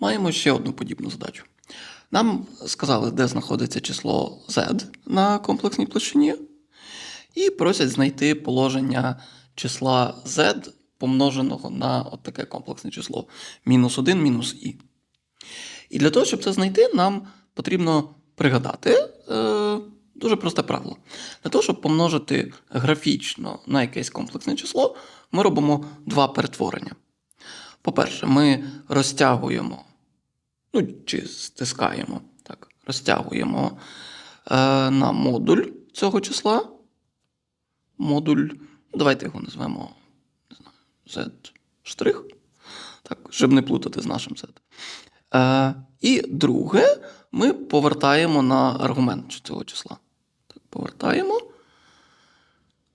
маємо ще одну подібну задачу. Нам сказали, де знаходиться число z на комплексній площині, і просять знайти положення числа z помноженого на от таке комплексне число мінус 1 мінус і. І для того, щоб це знайти, нам потрібно пригадати е, дуже просте правило. Для того, щоб помножити графічно на якесь комплексне число, ми робимо два перетворення. По-перше, ми розтягуємо, ну чи стискаємо, так, розтягуємо е, на модуль цього числа. Модуль, ну, давайте його назвемо Z штрих, так, щоб не плутати з нашим Z. Е, і друге, ми повертаємо на аргумент цього числа. Так, повертаємо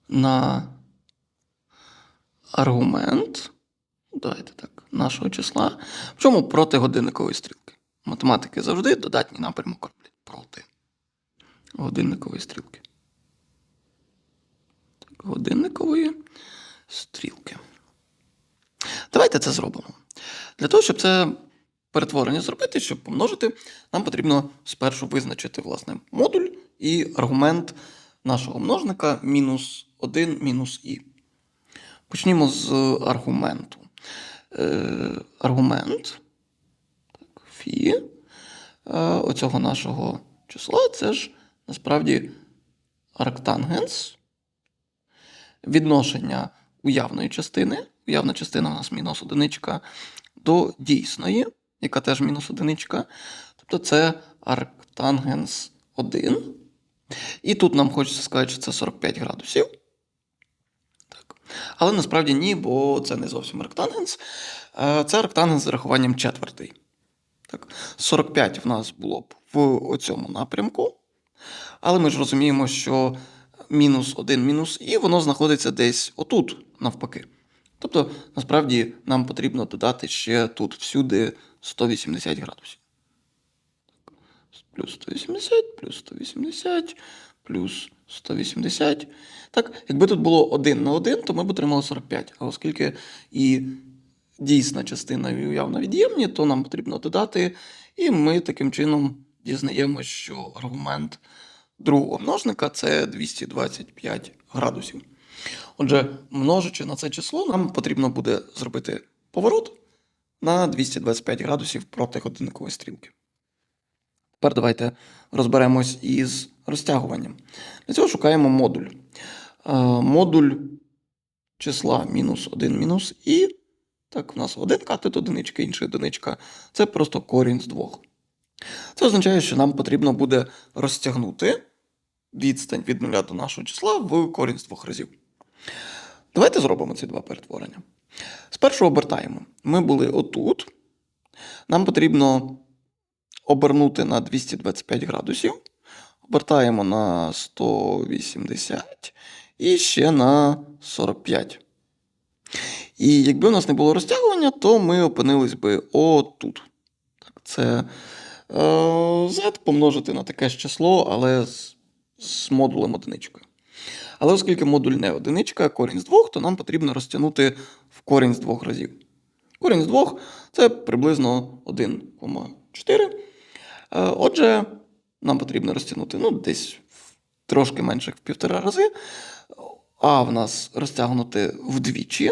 на аргумент. Давайте так, нашого числа. Причому проти годинникової стрілки. Математики завжди додатній напрямок роблять проти годинникової стрілки. Так, годинникової стрілки. Давайте це зробимо. Для того, щоб це перетворення зробити, щоб помножити, нам потрібно спершу визначити власне модуль і аргумент нашого множника мінус 1 мінус і. Почнімо з аргументу. Е, аргумент фі е, оцього нашого числа це ж насправді арктангенс. Відношення уявної частини. Уявна частина у нас мінус одиничка до дійсної, яка теж мінус одиничка. Тобто це арктангенс 1. І тут нам хочеться сказати, що це 45 градусів. Так. Але насправді ні, бо це не зовсім арктангенс. Е, Це арктангенс з рахуванням четвертий. Так. 45 в нас було б в цьому напрямку. Але ми ж розуміємо, що мінус 1 мінус і воно знаходиться десь отут, навпаки. Тобто, насправді, нам потрібно додати ще тут всюди 180 градусів. Плюс 180, плюс 180, плюс 180. Так, якби тут було 1 на 1, то ми б отримали 45. А оскільки і дійсна частина і уявно від'ємні, то нам потрібно додати. І ми таким чином дізнаємося, що аргумент другого множника це 225 градусів. Отже, множачи на це число, нам потрібно буде зробити поворот на 225 градусів проти годинникової стрілки. Тепер давайте розберемось із розтягуванням. Для цього шукаємо модуль. Е, Модуль числа мінус 1 мінус і. Так, у нас один катет одиничка, інший одиничка. Це просто корінь з двох. Це означає, що нам потрібно буде розтягнути відстань від нуля до нашого числа в корінь з двох разів. Давайте зробимо ці два перетворення. Спершу обертаємо. Ми були отут. Нам потрібно обернути на 225 градусів. Обертаємо на 180 і ще на 45. І якби у нас не було розтягування, то ми опинились би отут. Так, це е, z помножити на таке ж число, але з, з модулем одиничкою. Але оскільки модуль не одиничка, а корінь з двох, то нам потрібно розтягнути в корінь з двох разів. Корінь з двох це приблизно 1,4. Е, Отже, нам потрібно розтягнути ну, десь трошки менше в півтора рази. А в нас розтягнути вдвічі.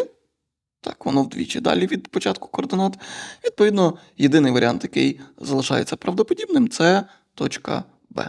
Так, воно вдвічі далі від початку координат. Відповідно, єдиний варіант, який залишається правдоподібним, це точка Б.